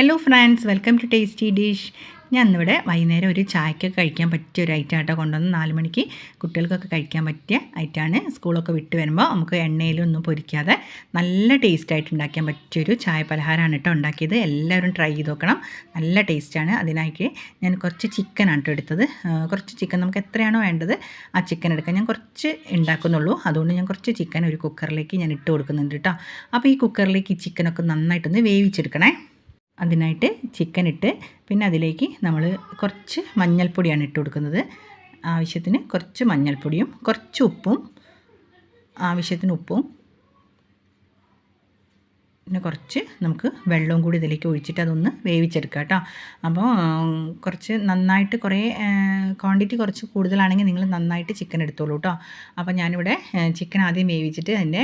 Hello friends welcome to tasty dish ഞാൻ ഇന്നിവിടെ വൈകുന്നേരം ഒരു ചായക്കൊക്കെ കഴിക്കാൻ പറ്റിയ ഒരു ഐറ്റം ആട്ടോ കൊണ്ടുവന്ന് നാല് മണിക്ക് കുട്ടികൾക്കൊക്കെ കഴിക്കാൻ പറ്റിയ ഐറ്റമാണ് സ്കൂളൊക്കെ വിട്ട് വരുമ്പോൾ നമുക്ക് എണ്ണയിലൊന്നും പൊരിക്കാതെ നല്ല ടേസ്റ്റായിട്ട് ഉണ്ടാക്കാൻ പറ്റിയൊരു ചായ പലഹാരമാണ് കേട്ടോ ഉണ്ടാക്കിയത്. എല്ലാവരും ട്രൈ ചെയ്ത് നോക്കണം. നല്ല ടേസ്റ്റാണ് അതിനായിട്ട് ഞാൻ കുറച്ച് ചിക്കനാണ് കേട്ടോ എടുത്തത്. കുറച്ച് ചിക്കൻ നമുക്ക് എത്രയാണോ വേണ്ടത് ആ ചിക്കൻ എടുക്കാൻ ഞാൻ കുറച്ച് ഉണ്ടാക്കുന്നുള്ളൂ. അതുകൊണ്ട് ഞാൻ കുറച്ച് ചിക്കൻ ഒരു കുക്കറിലേക്ക് ഞാൻ ഇട്ട് കൊടുക്കുന്നുണ്ട് കേട്ടോ. അപ്പോൾ ഈ കുക്കറിലേക്ക് ഈ ചിക്കനൊക്കെ നന്നായിട്ടൊന്ന് വേവിച്ചെടുക്കണേ. അതിനായിട്ട് ചിക്കൻ ഇട്ട് പിന്നെ അതിലേക്ക് നമ്മൾ കുറച്ച് മഞ്ഞൾപ്പൊടിയാണ് ഇട്ട് കൊടുക്കുന്നത്. ആവശ്യത്തിന് കുറച്ച് മഞ്ഞൾപ്പൊടിയും കുറച്ച് ഉപ്പും ആവശ്യത്തിന് ഉപ്പും പിന്നെ കുറച്ച് നമുക്ക് വെള്ളവും കൂടി ഇതിലേക്ക് ഒഴിച്ചിട്ട് അതൊന്ന് വേവിച്ചെടുക്കാം കേട്ടോ. അപ്പോൾ കുറച്ച് നന്നായിട്ട് കുറേ ക്വാണ്ടിറ്റി കുറച്ച് കൂടുതലാണെങ്കിൽ നിങ്ങൾ നന്നായിട്ട് ചിക്കൻ എടുത്തോളൂ കേട്ടോ. അപ്പോൾ ഞാനിവിടെ ചിക്കൻ ആദ്യം വേവിച്ചിട്ട് അതിന്റെ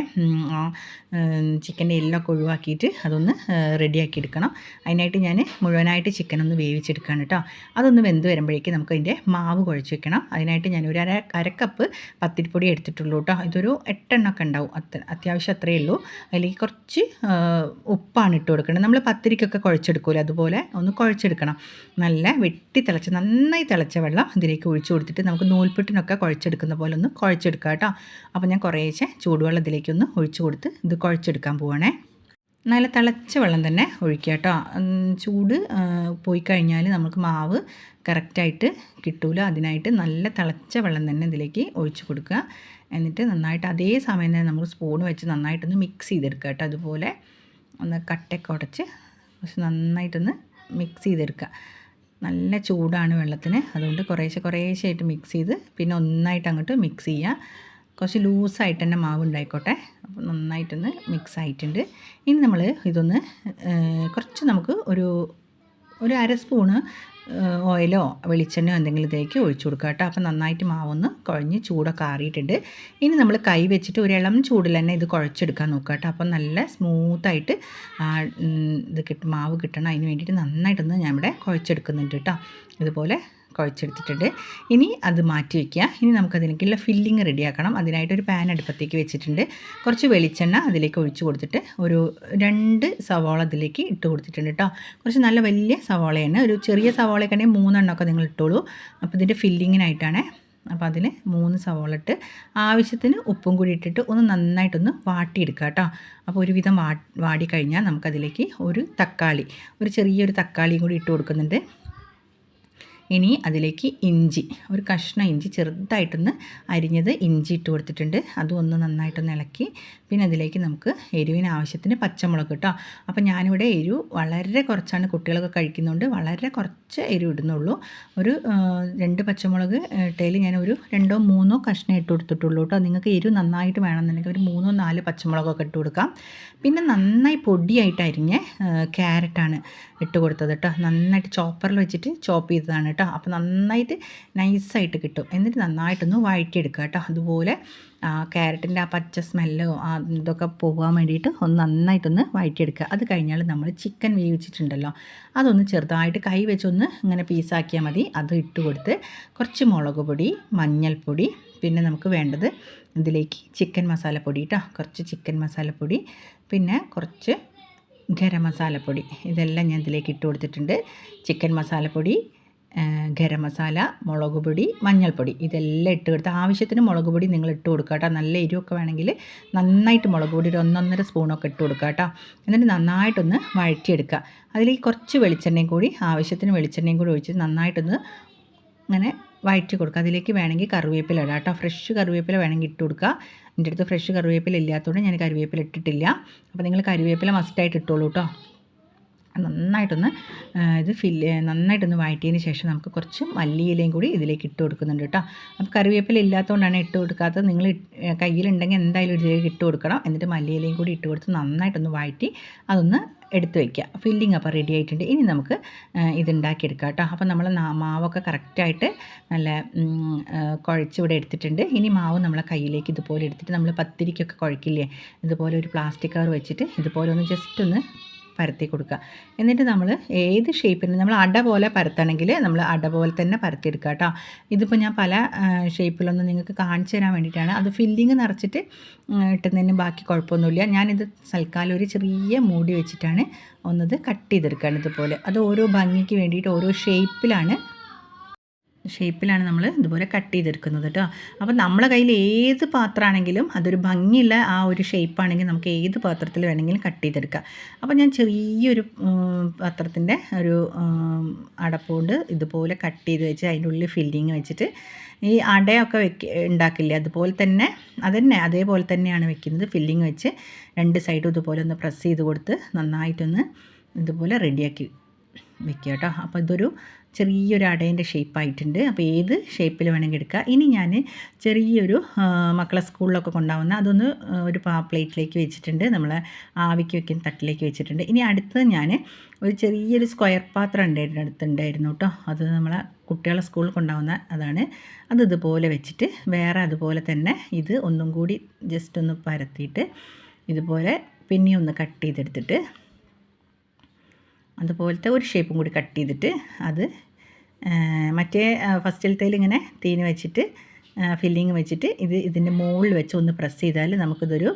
ചിക്കന്റെ എല്ലൊക്കെ ഒഴിവാക്കിയിട്ട് അതൊന്ന് റെഡിയാക്കി എടുക്കണം. അതിനായിട്ട് ഞാൻ മുഴുവനായിട്ട് ചിക്കൻ ഒന്ന് വേവിച്ചെടുക്കുകയാണ് കേട്ടോ. അതൊന്ന് വെന്ത് വരുമ്പോഴേക്ക് നമുക്ക് അതിന്റെ മാവ് കുഴച്ച് വെക്കണം. അതിനായിട്ട് ഞാൻ ഒരു അര അരക്കപ്പ് പത്തിരിപ്പൊടി എടുത്തിട്ടുള്ളൂ കേട്ടോ. ഇതൊരു എട്ടെണ്ണമൊക്കെ ഉണ്ടാവും. അത്ര അത്യാവശ്യം അത്രയേ ഉള്ളൂ. അതിലേക്ക് കുറച്ച് ഉപ്പാണ് ഇട്ട് കൊടുക്കേണ്ടത് നമ്മൾ പത്തിരിക്കൊക്കെ കുഴച്ചെടുക്കൂലേ? അതുപോലെ ഒന്ന് കുഴച്ചെടുക്കണം. നല്ല വെട്ടി തിളച്ച് നന്നായി തിളച്ച വെള്ളം ഇതിലേക്ക് ഒഴിച്ചു കൊടുത്തിട്ട് നമുക്ക് നൂൽപുട്ടിനൊക്കെ കുഴച്ചെടുക്കുന്ന പോലെ ഒന്ന് കുഴച്ചെടുക്കാം കേട്ടോ. അപ്പോൾ ഞാൻ കുറേശ്ശെ ചൂടുവെള്ളം ഇതിലേക്കൊന്ന് ഒഴിച്ചു കൊടുത്ത് ഇത് കുഴച്ചെടുക്കാൻ പോവാണേ. നല്ല തിളച്ച വെള്ളം തന്നെ ഒഴിക്കുക കേട്ടോ. ചൂട് പോയി കഴിഞ്ഞാൽ നമുക്ക് മാവ് കറക്റ്റായിട്ട് കിട്ടൂല. അതിനായിട്ട് നല്ല തിളച്ച വെള്ളം തന്നെ ഇതിലേക്ക് ഒഴിച്ചു കൊടുക്കുക. എന്നിട്ട് നന്നായിട്ട് അതേ സമയം തന്നെ നമ്മൾ സ്പൂൺ വെച്ച് നന്നായിട്ടൊന്ന് മിക്സ് ചെയ്തെടുക്കുക കേട്ടോ. അതുപോലെ ഒന്ന് കട്ടയൊക്കെ ഉടച്ച് കുറച്ച് നന്നായിട്ടൊന്ന് മിക്സ് ചെയ്തെടുക്കുക. നല്ല ചൂടാണ് വെള്ളത്തിന്. അതുകൊണ്ട് കുറേശ്ശെ കുറേശ്ശെ ആയിട്ട് മിക്സ് ചെയ്ത് പിന്നെ ഒന്നായിട്ട് അങ്ങോട്ട് മിക്സ് ചെയ്യുക. കുറച്ച് ലൂസായിട്ട് തന്നെ മാവ് ഉണ്ടായിക്കോട്ടെ. അപ്പോൾ നന്നായിട്ടൊന്ന് മിക്സ് ആയിട്ടുണ്ട്. ഇനി നമ്മൾ ഇതൊന്ന് കുറച്ച് നമുക്ക് ഒരു ഒരു അര സ്പൂണ് ഓയിലോ വെളിച്ചെണ്ണയോ എന്തെങ്കിലും ഇതിലേക്ക് ഒഴിച്ചു കൊടുക്കുക കേട്ടോ. അപ്പോൾ നന്നായിട്ട് മാവൊന്ന് കുഴഞ്ഞ് ചൂടൊക്കെ ആറിയിട്ടുണ്ട്. ഇനി നമ്മൾ കൈ വെച്ചിട്ട് ഒരു ചൂടിൽ തന്നെ ഇത് കുഴച്ചെടുക്കാൻ നോക്കുക കേട്ടോ. അപ്പോൾ നല്ല സ്മൂത്തായിട്ട് ഇത് കിട്ടും മാവ് കിട്ടണം. അതിന് വേണ്ടിയിട്ട് നന്നായിട്ടൊന്ന് ഞാൻ ഇവിടെ കുഴച്ചെടുക്കുന്നുണ്ട് കേട്ടോ. ഇതുപോലെ കുഴച്ചെടുത്തിട്ടുണ്ട്. ഇനി അത് മാറ്റി വയ്ക്കുക ഇനി നമുക്കതിലേക്കുള്ള ഫില്ലിങ് റെഡിയാക്കണം അതിനായിട്ട് ഒരു പാൻ അടുപ്പത്തേക്ക് വെച്ചിട്ടുണ്ട്. കുറച്ച് വെളിച്ചെണ്ണ അതിലേക്ക് ഒഴിച്ചു കൊടുത്തിട്ട് ഒരു രണ്ട് സവാള അതിലേക്ക് ഇട്ട് കൊടുത്തിട്ടുണ്ട് കേട്ടോ കുറച്ച് നല്ല വലിയ സവാളയാണ്. ഒരു ചെറിയ സവാളയൊക്കെ ആണെങ്കിൽ മൂന്നെണ്ണമൊക്കെ നിങ്ങൾ ഇട്ടോളൂ. അപ്പോൾ ഇതിന്റെ ഫില്ലിങ്ങിനായിട്ടാണ് അപ്പോൾ അതിൽ മൂന്ന് സവാള ഇട്ട് ആവശ്യത്തിന് ഉപ്പും കൂടി ഇട്ടിട്ട് ഒന്ന് നന്നായിട്ടൊന്ന് വാട്ടിയെടുക്കുക കേട്ടോ അപ്പോൾ ഒരുവിധം വാ വാടി കഴിഞ്ഞാൽ നമുക്കതിലേക്ക് ഒരു തക്കാളി ഒരു ചെറിയൊരു തക്കാളിയും കൂടി ഇട്ട് കൊടുക്കുന്നുണ്ട്. ഇനി അതിലേക്ക് ഇഞ്ചി ഒരു കഷ്ണം ഇഞ്ചി ചെറുതായിട്ടൊന്ന് അരിഞ്ഞത് ഇഞ്ചി ഇട്ട് കൊടുത്തിട്ടുണ്ട്. അതും ഒന്ന് നന്നായിട്ടൊന്ന് ഇളക്കി. പിന്നെ അതിലേക്ക് നമുക്ക് എരിവിന് ആവശ്യത്തിന് പച്ചമുളക് കേട്ടോ. അപ്പോൾ ഞാനിവിടെ എരിവ് വളരെ കുറച്ചാണ് കുട്ടികളൊക്കെ കഴിക്കുന്നതുകൊണ്ട് വളരെ കുറച്ച് എരിവ് ഇടുന്നുള്ളൂ. ഒരു രണ്ട് പച്ചമുളക് ഇട്ടയിൽ ഞാൻ ഒരു രണ്ടോ മൂന്നോ കഷ്ണം ഇട്ട് കൊടുത്തിട്ടുള്ളൂ കേട്ടോ. നിങ്ങൾക്ക് എരിവ് നന്നായിട്ട് വേണമെന്നുണ്ടെങ്കിൽ ഒരു മൂന്നോ നാല് പച്ചമുളകൊക്കെ ഇട്ട് കൊടുക്കാം. പിന്നെ നന്നായി പൊടിയായിട്ട് അരിഞ്ഞ് ക്യാരറ്റാണ് ഇട്ട് കൊടുത്തത് കേട്ടോ. നന്നായിട്ട് ചോപ്പറിൽ വെച്ചിട്ട് ചോപ്പ് ചെയ്തതാണ് കേട്ടോ. അപ്പോൾ നന്നായിട്ട് നൈസായിട്ട് കിട്ടും. എന്നിട്ട് നന്നായിട്ടൊന്ന് വഴറ്റിയെടുക്കുക കേട്ടോ. അതുപോലെ ക്യാരറ്റിന്റെ ആ പച്ച സ്മെല്ലോ ഇതൊക്കെ പോകാൻ വേണ്ടിയിട്ട് ഒന്ന് നന്നായിട്ടൊന്ന് വഴറ്റിയെടുക്കുക. അത് കഴിഞ്ഞാൽ നമ്മൾ ചിക്കൻ വേവിച്ചിട്ടുണ്ടല്ലോ. അതൊന്ന് ചെറുതായിട്ട് കൈ വെച്ചൊന്ന് ഇങ്ങനെ പീസാക്കിയാൽ മതി. അത് ഇട്ട് കൊടുത്ത് കുറച്ച് മുളക് പൊടി മഞ്ഞൾപ്പൊടി പിന്നെ നമുക്ക് വേണ്ടത് ഇതിലേക്ക് ചിക്കൻ മസാലപ്പൊടി കേട്ടോ. കുറച്ച് ചിക്കൻ മസാലപ്പൊടി പിന്നെ കുറച്ച് ഗരം മസാലപ്പൊടി ഇതെല്ലാം ഞാൻ ഇതിലേക്ക് ഇട്ട് കൊടുത്തിട്ടുണ്ട്. ചിക്കൻ മസാലപ്പൊടി ഗരം മസാല മുളക് പൊടി മഞ്ഞൾപ്പൊടി ഇതെല്ലാം ഇട്ട് കൊടുത്ത് ആവശ്യത്തിന് മുളക് പൊടി നിങ്ങൾ ഇട്ട് കൊടുക്കുക കേട്ടോ. നല്ല എരിവൊക്കെ വേണമെങ്കിൽ നന്നായിട്ട് മുളക് പൊടി ഒരു ഒന്നൊന്നര സ്പൂണൊക്കെ ഇട്ട് കൊടുക്കുക കേട്ടോ. എന്നിട്ട് നന്നായിട്ടൊന്ന് വഴറ്റിയെടുക്കുക. അതിലേക്ക് കുറച്ച് വെളിച്ചെണ്ണയും കൂടി ആവശ്യത്തിന് വെളിച്ചെണ്ണയും കൂടി ഒഴിച്ച് നന്നായിട്ടൊന്ന് അങ്ങനെ വഴറ്റി കൊടുക്കുക. അതിലേക്ക് വേണമെങ്കിൽ കറിവേപ്പില ഇടാം കേട്ടോ. ഫ്രഷ് കറിവേപ്പില വേണമെങ്കിൽ ഇട്ട് കൊടുക്കുക. എന്റെ അടുത്ത് ഫ്രഷ് കറിവേപ്പില ഇല്ലാത്തതുകൊണ്ട് ഞാൻ കറിവേപ്പില ഇട്ടിട്ടില്ല. അപ്പോൾ നിങ്ങൾ കറിവേപ്പില മസ്റ്റായിട്ട് ഇട്ടോളൂ കേട്ടോ. നന്നായിട്ടൊന്ന് ഇത് ഫില്ല് നന്നായിട്ടൊന്ന് വഴറ്റിയതിന് ശേഷം നമുക്ക് കുറച്ച് മല്ലിയിലയും കൂടി ഇതിലേക്ക് ഇട്ട് കൊടുക്കുന്നുണ്ട് കേട്ടോ. അപ്പോൾ കറിവേപ്പില ഇല്ലാത്തതുകൊണ്ടാണ് ഇട്ട് കൊടുക്കാത്തത്. നിങ്ങൾ കയ്യിലുണ്ടെങ്കിൽ എന്തായാലും ഇതിലേക്ക് ഇട്ട് കൊടുക്കണം. എന്നിട്ട് മല്ലിയിലയും കൂടി ഇട്ട് കൊടുത്ത് നന്നായിട്ടൊന്ന് വഴറ്റി അതൊന്ന് എടുത്ത് വയ്ക്കുക ഫില്ലിംഗ് അപ്പോൾ റെഡി ആയിട്ടുണ്ട്. ഇനി നമുക്ക് ഇതുണ്ടാക്കിയെടുക്കാം കേട്ടോ. അപ്പോൾ നമ്മൾ മാവൊക്കെ കറക്റ്റായിട്ട് നല്ല കുഴച്ചിവിടെ എടുത്തിട്ടുണ്ട്. ഇനി മാവ് നമ്മളെ കയ്യിലേക്ക് ഇതുപോലെ എടുത്തിട്ട് നമ്മൾ പത്തിരിക്കൊക്കെ കുഴക്കില്ലേ? ഇതുപോലെ ഒരു പ്ലാസ്റ്റിക് കവർ വെച്ചിട്ട് ഇതുപോലെ ഒന്ന് ജസ്റ്റ് ഒന്ന് പരത്തി കൊടുക്കുക. എന്നിട്ട് നമ്മൾ ഏത് ഷേപ്പിന് നമ്മൾ അട പോലെ പരത്തണമെങ്കിൽ നമ്മൾ അട പോലെ തന്നെ പരത്തിയെടുക്കുക കേട്ടോ. ഇതിപ്പോൾ ഞാൻ പല ഷേപ്പിലൊന്നും നിങ്ങൾക്ക് കാണിച്ചു തരാൻ വേണ്ടിയിട്ടാണ്. അത് ഫില്ലിങ് നിറച്ചിട്ട് ഇട്ടുന്നതിന് ബാക്കി കുഴപ്പമൊന്നുമില്ല. ഞാനിത് സൽക്കാലം ഒരു ചെറിയ മൂടി വെച്ചിട്ടാണ് ഒന്നത് കട്ട് ചെയ്തെടുക്കുകയാണ് ഇതുപോലെ. അത് ഓരോ ഭംഗിക്ക് വേണ്ടിയിട്ട് ഓരോ ഷേപ്പിലാണ് ഷേപ്പിലാണ് നമ്മൾ ഇതുപോലെ കട്ട് ചെയ്തെടുക്കുന്നത് കേട്ടോ അപ്പോൾ നമ്മളെ കയ്യിൽ ഏത് പാത്രമാണെങ്കിലും അതൊരു ഭംഗിയുള്ള ആ ഒരു ഷേപ്പാണെങ്കിൽ നമുക്ക് ഏത് പാത്രത്തിൽ വേണമെങ്കിലും കട്ട് ചെയ്തെടുക്കാം. അപ്പോൾ ഞാൻ ചെറിയൊരു പാത്രത്തിന്റെ ഒരു അടപ്പുകൊണ്ട് ഇതുപോലെ കട്ട് ചെയ്ത് വെച്ച് അതിന്റെ ഉള്ളിൽ ഫില്ലിങ് വെച്ചിട്ട് ഈ അടയൊക്കെ വെക്ക ഉണ്ടാക്കില്ലേ? അതുപോലെ തന്നെ അതന്നെ അതേപോലെ തന്നെയാണ് വെക്കുന്നത്. ഫില്ലിങ് വെച്ച് രണ്ട് സൈഡും ഇതുപോലെ ഒന്ന് പ്രസ് ചെയ്ത് കൊടുത്ത് നന്നായിട്ടൊന്ന് ഇതുപോലെ റെഡിയാക്കി വെക്കുക കേട്ടോ. അപ്പോൾ ഇതൊരു ചെറിയൊരു അടേന്റെ ഷേപ്പായിട്ടുണ്ട്. അപ്പോൾ ഏത് ഷേപ്പിൽ വേണമെങ്കിൽ എടുക്കുക ഇനി ഞാൻ ചെറിയൊരു മക്കളെ സ്കൂളിലൊക്കെ കൊണ്ടാവുന്ന അതൊന്ന് ഒരു പ്ലേറ്റിലേക്ക് വെച്ചിട്ടുണ്ട്. നമ്മൾ ആവിക്ക് വെക്കുന്ന തട്ടിലേക്ക് വെച്ചിട്ടുണ്ട്. ഇനി അടുത്തത് ഞാൻ ഒരു ചെറിയൊരു സ്ക്വയർ പാത്രം ഉണ്ടായിരുന്നു അടുത്തുണ്ടായിരുന്നു കേട്ടോ. അത് നമ്മളെ കുട്ടികളെ സ്കൂളിൽ കൊണ്ടാവുന്ന അതാണ്. അത് ഇതുപോലെ വെച്ചിട്ട് വേറെ അതുപോലെ തന്നെ ഇത് ഒന്നും കൂടി ജസ്റ്റ് ഒന്ന് പരത്തിയിട്ട് ഇതുപോലെ പിന്നെ ഒന്ന് കട്ട് ചെയ്തെടുത്തിട്ട് അതുപോലത്തെ ഒരു ഷേപ്പും കൂടി കട്ട് ചെയ്തിട്ട് അത് മറ്റേ ഫസ്റ്റിലത്തേൽ ഇങ്ങനെ തീന് വെച്ചിട്ട് ഫില്ലിങ് വെച്ചിട്ട് ഇത് ഇതിന്റെ മുകളിൽ വെച്ച് ഒന്ന് പ്രസ് ചെയ്താൽ നമുക്കിതൊരു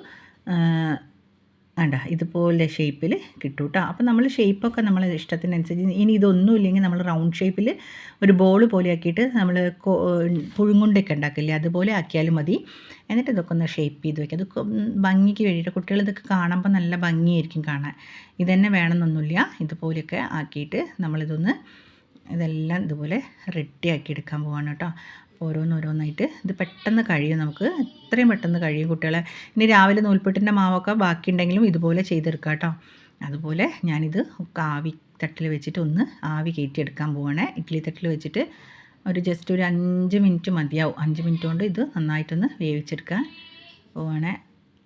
വേണ്ട ഇതുപോലെ ഷേപ്പിൽ കിട്ടും കേട്ടോ അപ്പോൾ നമ്മൾ ഷേപ്പൊക്കെ നമ്മൾ ഇഷ്ടത്തിനനുസരിച്ച് ഇനി ഇതൊന്നും ഇല്ലെങ്കിൽ നമ്മൾ റൗണ്ട് ഷേപ്പിൽ ഒരു ബോൾ പോലെ ആക്കിയിട്ട് നമ്മൾ പുഴുങ്ങുണ്ടൊക്കെ ഉണ്ടാക്കില്ലേ? അതുപോലെ ആക്കിയാലും മതി. എന്നിട്ട് ഇതൊക്കെ ഒന്ന് ഷേപ്പ് ചെയ്ത് വയ്ക്കുക അതൊക്കെ ഭംഗിക്ക് വേണ്ടിയിട്ട് കുട്ടികൾ ഇതൊക്കെ കാണുമ്പോൾ നല്ല ഭംഗിയായിരിക്കും കാണാൻ. ഇതന്നെ വേണമെന്നൊന്നുമില്ല. ഇതുപോലെയൊക്കെ ആക്കിയിട്ട് നമ്മളിതൊന്ന് ഇതെല്ലാം ഇതുപോലെ റെഡിയാക്കി എടുക്കാൻ പോവാണ് കേട്ടോ. ഓരോന്നോരോന്നായിട്ട് ഇത് പെട്ടെന്ന് കഴിയും നമുക്ക്. എത്രയും പെട്ടെന്ന് കഴിയും കുട്ടികളെ. ഇനി രാവിലെ നൂൽപ്പെട്ടിന്റെ മാവൊക്കെ ബാക്കിയുണ്ടെങ്കിലും ഇതുപോലെ ചെയ്തെടുക്കാം കേട്ടോ. അതുപോലെ ഞാനിത് ആവി തട്ടിൽ വെച്ചിട്ട് ഒന്ന് ആവി കയറ്റിയെടുക്കാൻ പോവാണ്. ഇഡ്ഡലി തട്ടിൽ വെച്ചിട്ട് ഒരു ജസ്റ്റ് ഒരു അഞ്ച് മിനിറ്റ് മതിയാവും. അഞ്ച് മിനിറ്റ് കൊണ്ട് ഇത് നന്നായിട്ടൊന്ന് വേവിച്ചെടുക്കാൻ പോവാണ്.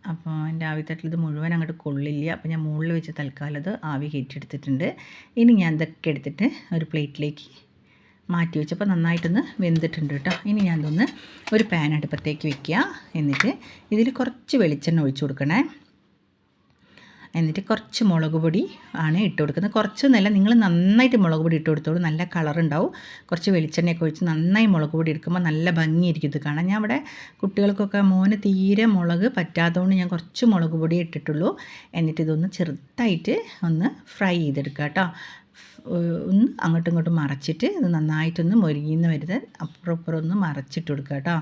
അപ്പോൾ എന്റെ ആവി തട്ടിൽ ഇത് മുഴുവൻ അങ്ങോട്ട് കൊള്ളില്ല. അപ്പോൾ ഞാൻ മുകളിൽ വെച്ച് തൽക്കാലം അത് ആവി കയറ്റിയെടുത്തിട്ടുണ്ട്. ഇനി ഞാൻ ഇതൊക്കെ എടുത്തിട്ട് ഒരു പ്ലേറ്റിലേക്ക് മാറ്റി വെച്ചപ്പോൾ നന്നായിട്ടൊന്ന് വെന്തിട്ടുണ്ട് കേട്ടോ. ഇനി ഞാൻ ഇതൊന്ന് ഒരു പാൻ അടുപ്പത്തേക്ക് വെക്കുക. എന്നിട്ട് ഇതിൽ കുറച്ച് വെളിച്ചെണ്ണ ഒഴിച്ചു കൊടുക്കണേ. എന്നിട്ട് കുറച്ച് മുളക് പൊടി ആണ് ഇട്ട് കൊടുക്കുന്നത്. കുറച്ച് നല്ല നിങ്ങൾ നന്നായിട്ട് മുളക് പൊടി ഇട്ട് കൊടുത്തോളൂ. നല്ല കളർ ഉണ്ടാവും. കുറച്ച് വെളിച്ചെണ്ണയൊക്കെ ഒഴിച്ച് നന്നായി മുളക് പൊടി എടുക്കുമ്പോൾ നല്ല ഭംഗിയായിരിക്കും ഇത് കാണാൻ. ഞാൻ അവിടെ കുട്ടികൾക്കൊക്കെ മോന് തീരെ മുളക് പറ്റാത്തതുകൊണ്ട് ഞാൻ കുറച്ച് മുളക് പൊടി ഇട്ടിട്ടുള്ളൂ. എന്നിട്ട് ഇതൊന്ന് ചെറുതായിട്ട് ഒന്ന് ഫ്രൈ ചെയ്തെടുക്കാം കേട്ടോ. ഒന്ന് അങ്ങോട്ടും ഇങ്ങോട്ടും മറച്ചിട്ട് ഇത് നന്നായിട്ടൊന്ന് മൊരിയുന്ന വരുത് അപ്പുറം അപ്പുറം ഒന്ന് മറച്ചിട്ട് കൊടുക്കുക കേട്ടോ.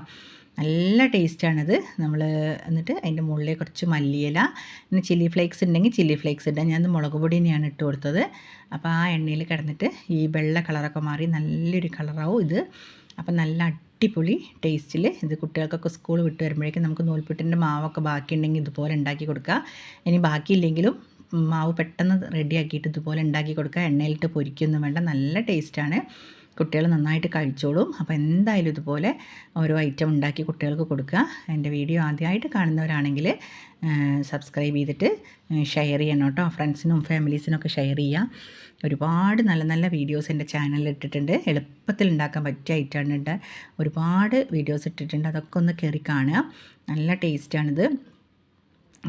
നല്ല ടേസ്റ്റാണിത്. നമ്മൾ എന്നിട്ട് അതിന്റെ മുകളിൽ കുറച്ച് മല്ലിയില പിന്നെ ചില്ലി ഫ്ലേക്സ് ഉണ്ടെങ്കിൽ ചില്ലി ഫ്ലേക്സ് ഇടാം. ഞാൻ മുളക് പൊടി തന്നെയാണ് ഇട്ട് കൊടുത്തത്. അപ്പോൾ ആ എണ്ണയിൽ കിടന്നിട്ട് ഈ വെള്ള കളറൊക്കെ മാറി നല്ലൊരു കളറാവും ഇത്. അപ്പം നല്ല അടിപൊളി ടേസ്റ്റിൽ ഇത് കുട്ടികൾക്കൊക്കെ സ്കൂൾ വിട്ട് വരുമ്പോഴേക്കും നമുക്ക് നൂൽപ്പിട്ടിന്റെ മാവൊക്കെ ബാക്കിയുണ്ടെങ്കിൽ ഇതുപോലെ ഉണ്ടാക്കി കൊടുക്കുക. ഇനി ബാക്കിയില്ലെങ്കിലും മാവ് പെട്ടെന്ന് റെഡിയാക്കിയിട്ട് ഇതുപോലെ ഉണ്ടാക്കി കൊടുക്കുക. എണ്ണയിലിട്ട് പൊരിക്കൊന്നും വേണ്ട. നല്ല ടേസ്റ്റാണ്. കുട്ടികൾ നന്നായിട്ട് കഴിച്ചോളും. അപ്പോൾ എന്തായാലും ഇതുപോലെ ഓരോ ഐറ്റം ഉണ്ടാക്കി കുട്ടികൾക്ക് കൊടുക്കുക. എന്റെ വീഡിയോ ആദ്യമായിട്ട് കാണുന്നവരാണെങ്കിൽ സബ്സ്ക്രൈബ് ചെയ്തിട്ട് ഷെയർ ചെയ്യണം കേട്ടോ. ഫ്രണ്ട്സിനും ഫാമിലീസിനൊക്കെ ഷെയർ ചെയ്യുക. ഒരുപാട് നല്ല നല്ല വീഡിയോസ് എന്റെ ചാനലിൽ ഇട്ടിട്ടുണ്ട്. എളുപ്പത്തിൽ ഉണ്ടാക്കാൻ പറ്റിയ ഐറ്റമാണ്. ഒരുപാട് വീഡിയോസ് ഇട്ടിട്ടുണ്ട്. അതൊക്കെ ഒന്ന് കയറി കാണുക. നല്ല ടേസ്റ്റാണിത്.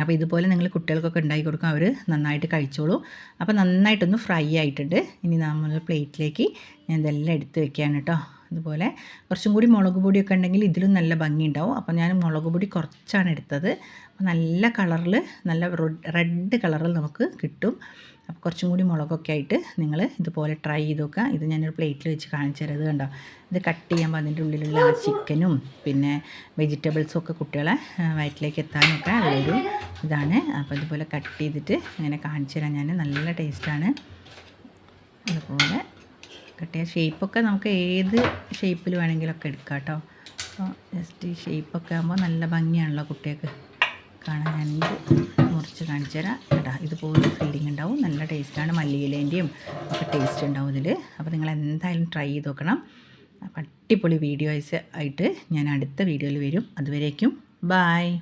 അപ്പോൾ ഇതുപോലെ നിങ്ങൾ കുട്ടികൾക്കൊക്കെ ഉണ്ടാക്കി കൊടുക്കും അവർ നന്നായിട്ട് കഴിച്ചോളൂ. അപ്പോൾ നന്നായിട്ടൊന്ന് ഫ്രൈ ആയിട്ടുണ്ട്. ഇനി നമ്മൾ പ്ലേറ്റിലേക്ക് ഞാൻ ഇതെല്ലാം എടുത്ത് വെക്കുകയാണ് കേട്ടോ. അതുപോലെ കുറച്ചും കൂടി മുളക് പൊടിയൊക്കെ ഉണ്ടെങ്കിൽ ഇതിലും നല്ല ഭംഗി ഉണ്ടാവും. അപ്പോൾ ഞാൻ മുളക് പൊടി കുറച്ചാണ് എടുത്തത്. അപ്പോൾ നല്ല കളറിൽ നല്ല റെഡ് കളറിൽ നമുക്ക് കിട്ടും. അപ്പോൾ കുറച്ചും കൂടി മുളകൊക്കെ ആയിട്ട് നിങ്ങൾ ഇതുപോലെ ട്രൈ ചെയ്ത് നോക്കുക. ഇത് ഞാനൊരു പ്ലേറ്റിൽ വെച്ച് കാണിച്ചു തരാം കണ്ടോ? ഇത് കട്ട് ചെയ്യുമ്പോൾ അതിന്റെ ഉള്ളിലുള്ള ആ ചിക്കനും പിന്നെ വെജിറ്റബിൾസും ഒക്കെ കുട്ടികളെ വയറ്റിലേക്ക് എത്താനൊക്കെ ഉള്ളൊരു ഇതാണ്. അപ്പോൾ ഇതുപോലെ കട്ട് ചെയ്തിട്ട് ഇങ്ങനെ കാണിച്ചു തരാം. ഞാൻ നല്ല ടേസ്റ്റാണ് അതുപോലെ കട്ട് ചെയ്യാം. ഷേപ്പൊക്കെ നമുക്ക് ഏത് ഷേപ്പിൽ വേണമെങ്കിലൊക്കെ എടുക്കാം കേട്ടോ. അപ്പോൾ ജസ്റ്റ് ഈ ഷേപ്പൊക്കെ ആകുമ്പോൾ നല്ല ഭംഗിയാണല്ലോ കുട്ടികൾക്ക് കാണാൻ. മുറിച്ച് കാണിച്ചു തരാം. കേട്ടോ ഇതുപോലെ ഫീലിംഗ് ഉണ്ടാവും. നല്ല ടേസ്റ്റാണ് മല്ലിയിലേന്റെയും ഒക്കെ ടേസ്റ്റ് ഉണ്ടാവും ഇതിൽ അപ്പോൾ നിങ്ങൾ എന്തായാലും ട്രൈ ചെയ്ത് നോക്കണം. അടിപൊളി വീഡിയോസ് ആയിട്ട് ഞാൻ അടുത്ത വീഡിയോയിൽ വരും. അതുവരേക്കും ബായ്